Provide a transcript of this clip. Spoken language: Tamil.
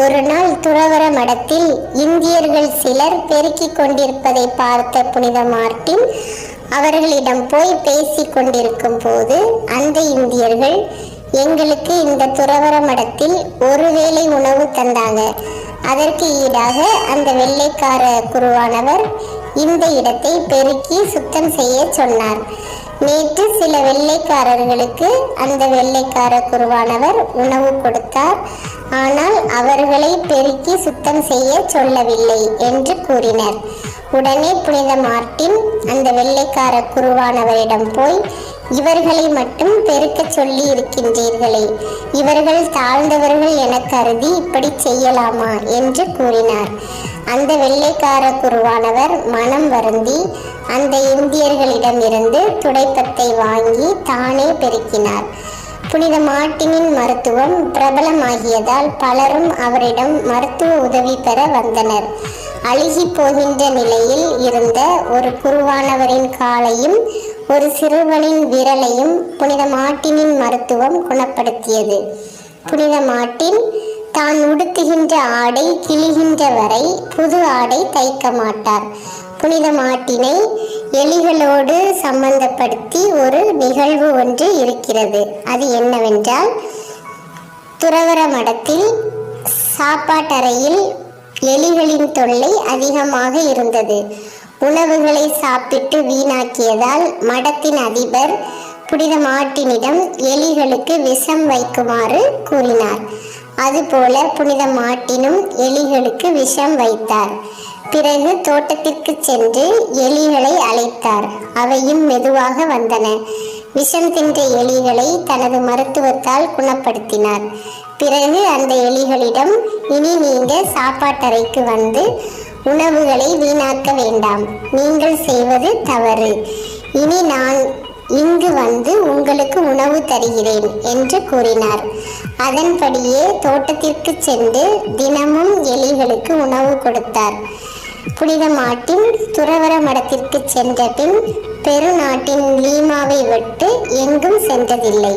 ஒரு நாள் துறவர மடத்தில் இந்தியர்கள் சிலர் பெருக்கிக் கொண்டிருப்பதை பார்த்த புனித மார்ட்டின் அவர்களிடம் போய் பேசிக் கொண்டிருக்கும் போது அந்த இந்தியர்கள் எங்களுக்கு இந்த துறவர மடத்தில் ஒருவேளை உணவு தந்தாங்க. அதற்கு ஈடாக அந்த வெள்ளைக்கார குருவானவர் இந்த இடத்தை பெருக்கி சுத்தம் செய்ய சொன்னார். நேற்று சில வெள்ளைக்காரர்களுக்கு அந்த வெள்ளைக்கார குருவானவர் உணவு கொடுத்தார். ஆனால் அவர்களை பெருக்கி சுத்தம் செய்ய சொல்லவில்லை என்று கூறினர். உடனே புனித மார்ட்டின் அந்த வெள்ளைக்கார குருவானவரிடம் போய் இவர்களை மட்டும் பெருக்கச் சொல்லி இருக்கின்றீர்களே இவர்கள் தாழ்ந்தவர்கள் என கருதி இப்படி செய்யலாமா? என்று கூறினார். அந்த வெள்ளைக்கார குருவானவர் மனம் வருந்தி அந்த இந்தியர்களிடமிருந்து துடைப்பத்தை வாங்கி தானே பெருக்கினார். புனித மார்ட்டினின் மருத்துவம் பிரபலமாகியதால் பலரும் அவரிடம் மருத்துவ உதவி பெற வந்தனர். அழுகி போகின்ற நிலையில் இருந்த ஒரு குருவானவரின் காலையும் ஒரு சிறுவனின் விரலையும் புனித மார்ட்டினின் மருத்துவம் குணப்படுத்தியது. புனித மார்ட்டின் தான் உடுத்துகின்ற ஆடை கிழிகின்ற வரை புது ஆடை தைக்க மாட்டார். புனித மாட்டினை எலிகளோடு சம்பந்தப்படுத்தி ஒரு நிகழ்வு ஒன்று இருக்கிறது. அது என்னவென்றால் துறவர மடத்தில் சாப்பாட்டறையில் எலிகளின் தொல்லை அதிகமாக இருந்தது. உணவுகளை சாப்பிட்டு வீணாக்கியதால் மடத்தின் அதிபர் புனித மாட்டினிடம் எலிகளுக்கு விஷம் வைக்குமாறு கூறினார். அதுபோல புனித மாட்டினும் எலிகளுக்கு விஷம் வைத்தார். பிறகு தோட்டத்திற்கு சென்று எலிகளை அழைத்தார். அவையும் மெதுவாக வந்தன. விஷம் தின்ற எலிகளை தனது மருத்துவத்தால் குணப்படுத்தினார். பிறகு அந்த எலிகளிடம் இனி நீங்கள் சாப்பாட்டறைக்கு வந்து உணவுகளை வீணாக்க வேண்டாம். நீங்கள் செய்வது தவறு. இனி நான் இங்கு வந்து உங்களுக்கு உணவு தருகிறேன் என்று கூறினார். அதன்படியே தோட்டத்திற்கு சென்று தினமும் எலிகளுக்கு உணவு கொடுத்தார். புனித மாட்டின் துறவர மடத்திற்கு சென்ற பின் பெருநாட்டின் லீமாவை விட்டு எங்கும் சென்றதில்லை.